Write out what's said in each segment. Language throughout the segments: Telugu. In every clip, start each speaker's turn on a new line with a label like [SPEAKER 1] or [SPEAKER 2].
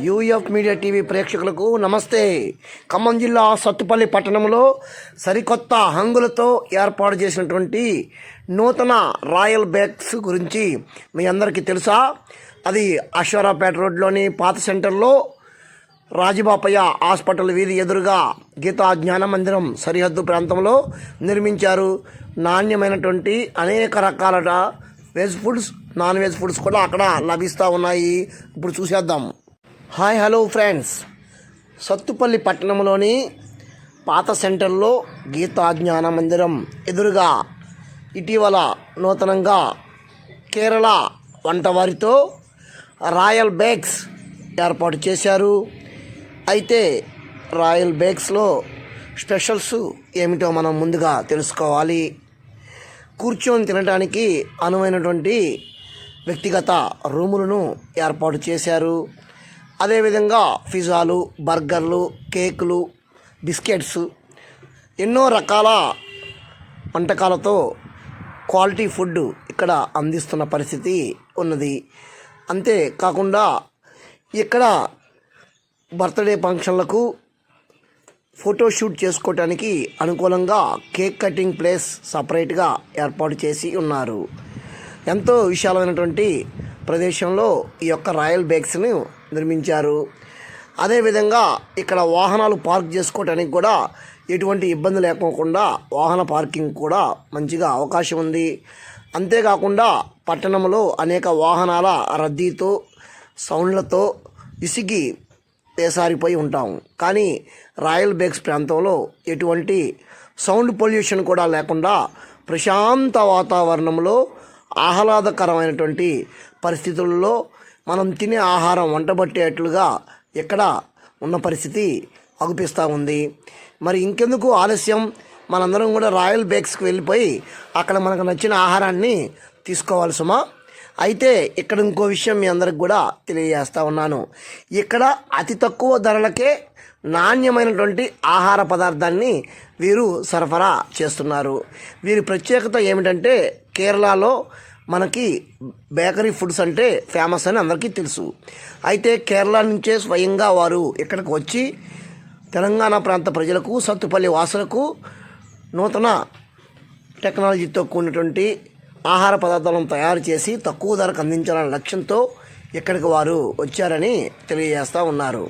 [SPEAKER 1] యూఎఫ్ మీడియా టీవీ ప్రేక్షకులకు నమస్తే. ఖమ్మం జిల్లా సత్తుపల్లి పట్టణంలో సరికొత్త హంగులతో ఏర్పాటు చేసినటువంటి నూతన రాయల్ బ్యాగ్స్ గురించి మీ అందరికీ తెలుసా? అది అశ్వరాపేట రోడ్లోని పాత సెంటర్లో రాజబాపయ్య హాస్పిటల్ వీధి ఎదురుగా గీతా జ్ఞాన మందిరం సరిహద్దు ప్రాంతంలో నిర్మించారు. నాణ్యమైనటువంటి అనేక రకాల veg foods non veg foods కూడా అక్కడ లభిస్తూ ఉన్నాయి. ఇప్పుడు చూసేద్దాం. Hi hello friends. సత్తుపల్లి పట్టణంలోని పాత సెంటర్లో గీతా జ్ఞాన మందిరం ఎదురుగా ఇటీవల నూతనంగా కేరళ వంటవారితో రాయల్ బేక్స్ ఏర్పాటు చేశారు. అయితే రాయల్ బేక్స్లో స్పెషల్స్ ఏమిటో మనం ముందుగా తెలుసుకోవాలి. కూర్చొని తినడానికి అనువైనటువంటి వ్యక్తిగత రూములను ఏర్పాటు చేశారు. అదేవిధంగా పిజ్జాలు బర్గర్లు కేకులు బిస్కెట్స్ ఎన్నో రకాల వంటకాలతో క్వాలిటీ ఫుడ్ ఇక్కడ అందిస్తున్న పరిస్థితి ఉన్నది. అంతే కాకుండా ఇక్కడ బర్త్డే ఫంక్షన్లకు ఫోటోషూట్ చేసుకోవటానికి అనుకూలంగా కేక్ కటింగ్ ప్లేస్ సపరేట్గా ఏర్పాటు చేసి ఉన్నారు. ఎంతో విశాలమైనటువంటి ప్రదేశంలో ఈ యొక్క రాయల్ బేక్స్ను నిర్మించారు. అదేవిధంగా ఇక్కడ వాహనాలు పార్క్ చేసుకోవటానికి కూడా ఎటువంటి ఇబ్బంది లేకోకుండా వాహన పార్కింగ్ కూడా మంచిగా అవకాశం ఉంది. అంతేకాకుండా పట్టణంలో అనేక వాహనాల రద్దీతో సౌండ్లతో విసిగి వేసారిపోయి ఉంటాం. కానీ రాయల్ బేక్స్ ప్రాంతంలో ఎటువంటి సౌండ్ పొల్యూషన్ కూడా లేకుండా ప్రశాంత వాతావరణంలో ఆహ్లాదకరమైనటువంటి పరిస్థితుల్లో మనం తినే ఆహారం వంటబట్టేట్లుగా ఇక్కడ ఉన్న పరిస్థితి అగుపిస్తూ ఉంది. మరి ఇంకెందుకు ఆలస్యం? మనందరం కూడా రాయల్ బేక్స్కి వెళ్ళిపోయి అక్కడ మనకు నచ్చిన ఆహారాన్ని తీసుకోవాలి సుమా. అయితే ఇక్కడ ఇంకో విషయం మీ అందరికి కూడా తెలియజేస్తూ ఉన్నాను. ఇక్కడ అతి తక్కువ ధరలకే నాణ్యమైనటువంటి ఆహార పదార్థాన్ని వీరు సరఫరా చేస్తున్నారు. వీరి ప్రత్యేకత ఏమిటంటే కేరళలో మనకి బేకరీ ఫుడ్స్ అంటే ఫేమస్ అని అందరికీ తెలుసు. అయితే కేరళ నుంచే స్వయంగా వారు ఇక్కడికి వచ్చి తెలంగాణ ప్రాంత ప్రజలకు సత్తుపల్లి వాసులకు నూతన టెక్నాలజీతో కూడినటువంటి ఆహార పదార్థాలను తయారు చేసి తక్కువ ధరకు అందించాలనే లక్ష్యంతో ఇక్కడికి వారు వచ్చారని తెలియజేస్తూ ఉన్నారు.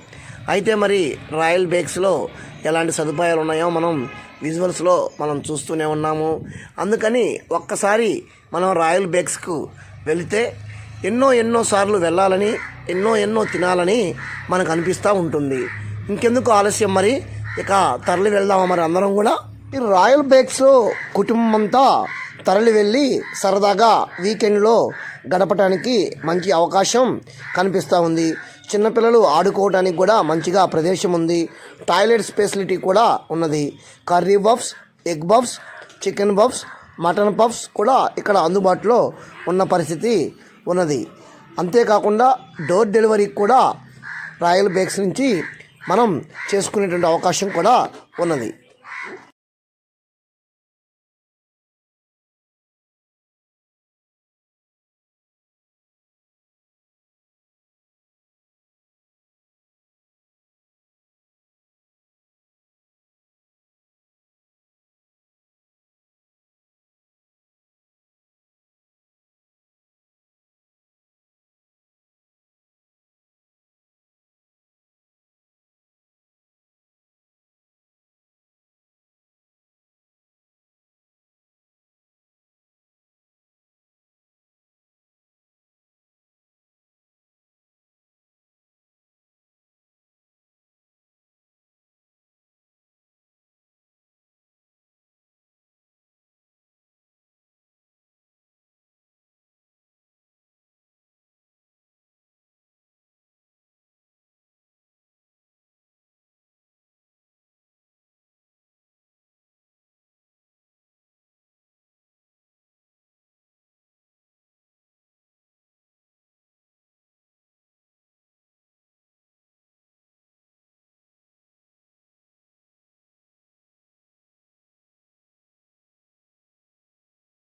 [SPEAKER 1] అయితే మరి రాయల్ బేక్స్లో ఎలాంటి సదుపాయాలు ఉన్నాయో మనం విజువల్స్లో మనం చూస్తూనే ఉన్నాము. అందుకని ఒక్కసారి మనం రాయల్ బేక్స్కు వెళితే ఎన్నో ఎన్నో సార్లు వెళ్ళాలని ఎన్నో ఎన్నో తినాలని మనకు అనిపిస్తూ ఉంటుంది. ఇంకెందుకు ఆలస్యం మరి? ఇక తరలి వెళ్దామా మరి అందరం కూడా? ఈ రాయల్ బేక్స్ కుటుంబం అంతా తరలి వెళ్ళి సరదాగా వీకెండ్లో గడపటానికి మంచి అవకాశం కనిపిస్తూ ఉంది. చిన్నపిల్లలు ఆడుకోవడానికి కూడా మంచిగా ప్రదేశం ఉంది. టాయిలెట్ ఫెసిలిటీ కూడా ఉన్నది. Curry puffs egg puffs chicken puffs mutton puffs కూడా ఇక్కడ అందుబాటులో ఉన్న పరిస్థితి ఉన్నది. అంతేకాకుండా డోర్ డెలివరీ కూడా రాయల్ బేక్స్ నుంచి మనం చేసుకునేటువంటి అవకాశం కూడా ఉన్నది.